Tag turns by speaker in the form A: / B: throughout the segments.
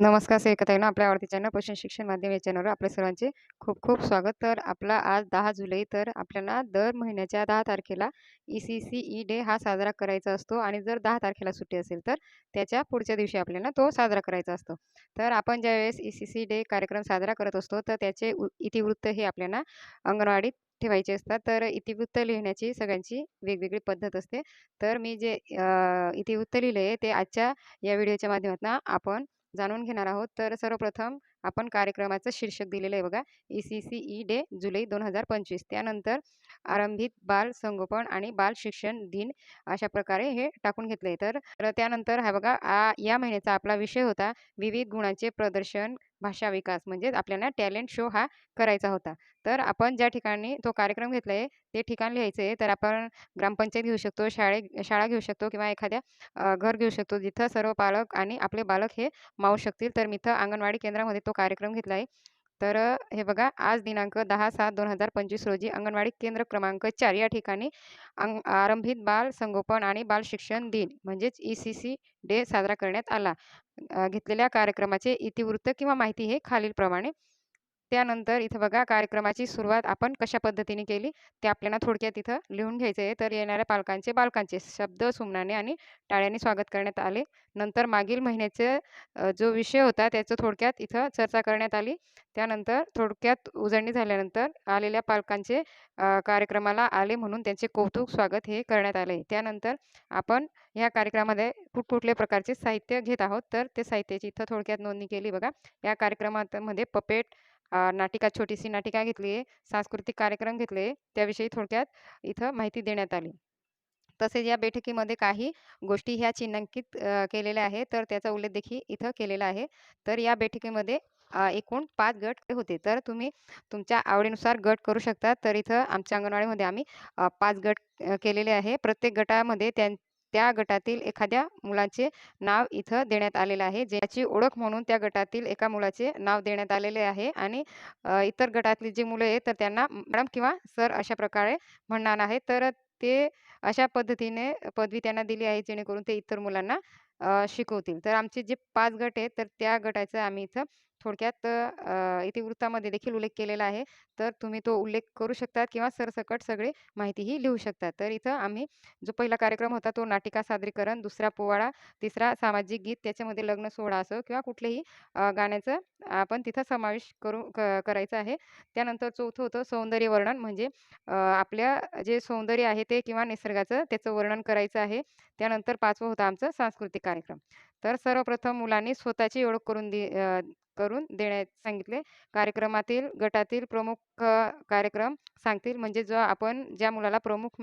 A: नमस्कार सेविकाताईंनो, आपल्या आवडती चॅनल पोषण शिक्षण माध्यम या चॅनलवर आपल्या सर्वांचे खूप खूप स्वागत. तर आपला आज दहा जुलै तर आपल्याला दर महिन्याच्या दहा तारखेला ई-सी-सी-ई डे हा साजरा करायचा असतो आणि जर दहा तारखेला सुट्टी असेल तर त्याच्या पुढच्या दिवशी आपल्याला तो साजरा करायचा असतो. तर आपण ज्यावेळेस ई-सी-सी डे कार्यक्रम साजरा करत असतो तर त्याचे उ इतिवृत्त हे आपल्याला अंगणवाडीत ठेवायचे असतात. तर इतिवृत्त लिहिण्याची सगळ्यांची वेगवेगळी पद्धत असते. तर मी जे इतिवृत्त लिहिले ते आजच्या या व्हिडिओच्या माध्यमातून आपण जाणून घेणार आहोत. तर सर्वप्रथम आपण कार्यक्रमाचं शीर्षक दिलेलं आहे बघा, ई-सी-सी-ई डे जुलै 2025. त्यानंतर आरंभित बाल संगोपन आणि बाल शिक्षण दिन अशा प्रकारे हे टाकून घेतले. तर तर त्यानंतर हा बघा या महिन्याचा आपला विषय होता विविध गुणांचे प्रदर्शन, भाषा विकास म्हणजेच आपल्याला टॅलेंट शो हा करायचा होता. तर आपण ज्या ठिकाणी तो कार्यक्रम घेतला आहे ते ठिकाण लिहायचं आहे. तर आपण ग्रामपंचायत घेऊ शकतो, शाळे शाळा घेऊ शकतो किंवा एखाद्या घर घेऊ शकतो जिथं सर्व पालक आणि आपले बालक हे मावू शकतील. तर मी इथं अंगणवाडी केंद्रामध्ये तो कार्यक्रम घेतला आहे. तर हे बघा आज दिनांक 10/7/2025 रोजी अंगणवाडी केंद्र क्रमांक चार या ठिकाणी अंग आरंभित बाल संगोपन आणि बाल शिक्षण दिन म्हणजेच ई-सी-सी डे साजरा करण्यात आला. घेतलेल्या कार्यक्रमाचे इतिवृत्त किंवा माहिती हे खालीलप्रमाणे. त्यानंतर इथं बघा कार्यक्रमाची सुरुवात आपण कशा पद्धतीने केली ते आपल्याला थोडक्यात इथं लिहून घ्यायचं आहे. तर येणाऱ्या पालकांचे बालकांचे शब्द, सुमनाने आणि टाळ्याने स्वागत करण्यात आले. नंतर मागील महिन्याचे जो विषय होता त्याचं थोडक्यात इथं चर्चा करण्यात आली. त्यानंतर थोडक्यात उजळणी झाल्यानंतर आलेल्या पालकांचे कार्यक्रमाला आले म्हणून त्यांचे कौतुक, स्वागत हे करण्यात आले. त्यानंतर आपण या कार्यक्रमामध्ये कुठकुठल्या प्रकारचे साहित्य घेत आहोत तर ते साहित्याची इथं थोडक्यात नोंदणी केली बघा. या कार्यक्रमामध्ये पपेट, नाटिका, छोटीशी नाटिका घेतली सांस्कृतिक कार्यक्रम घेतले, त्याविषयी थोडक्यात इथं माहिती देण्यात आली. तसेच या बैठकीमध्ये काही गोष्टी ह्या चिन्हांकित केलेल्या आहे तर त्याचा उल्लेख देखील इथं केलेला आहे. तर या बैठकीमध्ये एकूण पाच गट होते. तर तुम्ही तुमच्या आवडीनुसार गट करू शकता. तर इथं आमच्या अंगणवाडीमध्ये आम्ही पाच गट केलेले आहे. प्रत्येक गटामध्ये त्यां त्या गटातील एखाद्या मुलाचे नाव इथं देण्यात आलेलं आहे. ज्याची ओळख म्हणून त्या गटातील एका मुलाचे नाव देण्यात आलेले आहे आणि इतर गटातली जी मुलं आहेत तर त्यांना मॅडम किंवा सर अशा प्रकारे म्हणणार आहे तर ते अशा पद्धतीने पदवी त्यांना दिली आहे जेणेकरून ते इतर मुलांना शिकवतील. तर आमचे जे पाच गट आहेत तर त्या गटाचं आम्ही इथं थोडक्यात इथे इतिवृत्तामध्ये देखील उल्लेख केलेला आहे. तर तुम्ही तो उल्लेख करू शकतात किंवा सरसकट सगळी माहितीही लिहू शकतात तर इथं आम्ही जो पहिला कार्यक्रम होता तो नाटिका सादरीकरण, दुसरा पोवाडा, तिसरा सामाजिक गीत, त्याच्यामध्ये लग्न सोहळा असो किंवा कुठलेही गाण्याचं आपण तिथं समावेश करू क करायचा आहे. त्यानंतर चौथं होतं सौंदर्य वर्णन म्हणजे आपल्या जे सौंदर्य आहे ते किंवा निसर्गाचं त्याचं वर्णन करायचं आहे. त्यानंतर पाचवं होतं आमचं सांस्कृतिक कार्यक्रम. तर सर्वप्रथम मुलांनी स्वतःची ओळख करून दि करून देण्यास सांगितले. कार्यक्रमातील गटातील प्रमुख कार्यक्रम सांगतील म्हणजे जो आपण ज्या मुलाला प्रमुख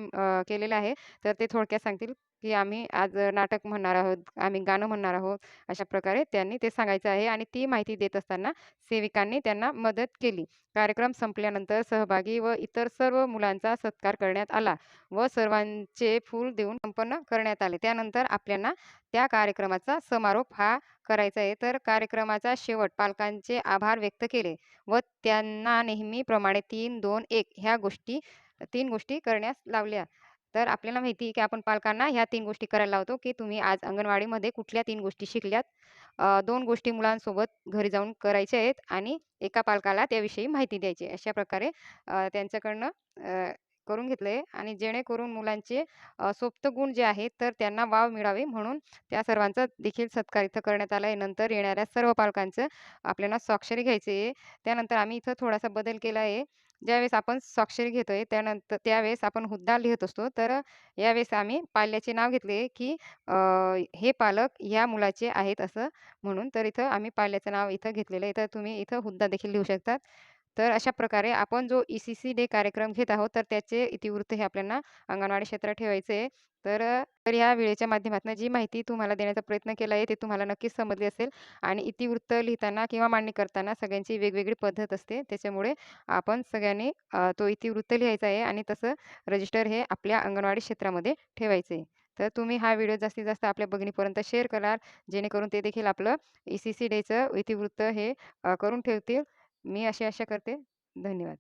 A: केलेला आहे तर ते थोडक्यात सांगतील, की आम्ही आज नाटक म्हणणार आहोत, आम्ही गाणं म्हणणार आहोत. अशा प्रकारे त्यांनी ते सांगायचं आहे आणि ती माहिती देत असताना सेविकांनी त्यांना मदत केली. कार्यक्रम संपल्यानंतर सहभागी व इतर सर्व मुलांचा सत्कार करण्यात आला व सर्वांचे फूल देऊन संपन्न करण्यात आले. त्यानंतर आपल्याला त्या कार्यक्रमाचा समारोप हा करायचा आहे. तर कार्यक्रमाचा शेवट पालकांचे आभार व्यक्त केले व त्यांना नेहमीप्रमाणे 3, 2, 1 ह्या गोष्टी तीन गोष्टी करण्यास लावल्या. तर आपल्याला माहिती आहे, की आपण पालकांना ह्या तीन गोष्टी करायला लावतो, की तुम्ही आज अंगणवाडीमध्ये कुठल्या तीन गोष्टी शिकल्यात. दोन गोष्टी मुलांसोबत घरी जाऊन करायच्या आहेत आणि एका पालकाला त्याविषयी माहिती द्यायची अशा प्रकारे त्यांच्याकडनं करून घेतले आणि जेणेकरून मुलांचे सोप्त गुण जे आहेत तर त्यांना वाव मिळावे म्हणून त्या सर्वांचा देखील सत्कार इथं करण्यात आला आहे. नंतर येणाऱ्या सर्व पालकांचं आपल्याला स्वाक्षरी घ्यायची आहे. त्यानंतर आम्ही इथं थोडासा बदल केला आहे. ज्यावेळेस आपण स्वाक्षरी घेतोय त्यानंतर त्यावेळेस आपण हुद्दा लिहित असतो. तर यावेळेस आम्ही पाल्याचे नाव घेतले, की हे पालक ह्या मुलाचे आहेत असं म्हणून. तर इथं आम्ही पाल्याचं नाव इथं घेतलेलं आहे. तर तुम्ही इथं हुद्दा देखील लिहू शकतात. तर अशा प्रकारे आपण जो ई-सी-सी डे कार्यक्रम घेत आहोत तर त्याचे इतिवृत्त हे आपल्याला अंगणवाडी क्षेत्रात ठेवायचे आहे. तर अ, तर ह्या वेळेच्या माध्यमातून जी माहिती तुम्हाला देण्याचा प्रयत्न केला आहे ते तुम्हाला नक्कीच समजली असेल आणि इतिवृत्त लिहिताना किंवा मांडणी करताना सगळ्यांची वेगवेगळी पद्धत असते. त्याच्यामुळे आपण सगळ्यांनी तो इतिवृत्त लिहायचा आहे आणि तसं रजिस्टर हे आपल्या अंगणवाडी क्षेत्रामध्ये ठेवायचे आहे. तर तुम्ही हा व्हिडिओ जास्तीत जास्त आपल्या बघणीपर्यंत शेअर करणार जेणेकरून ते देखील आपलं ई-सी-सी डेचं इतिवृत्त हे करून ठेवतील. मी अशी आशा करते. धन्यवाद.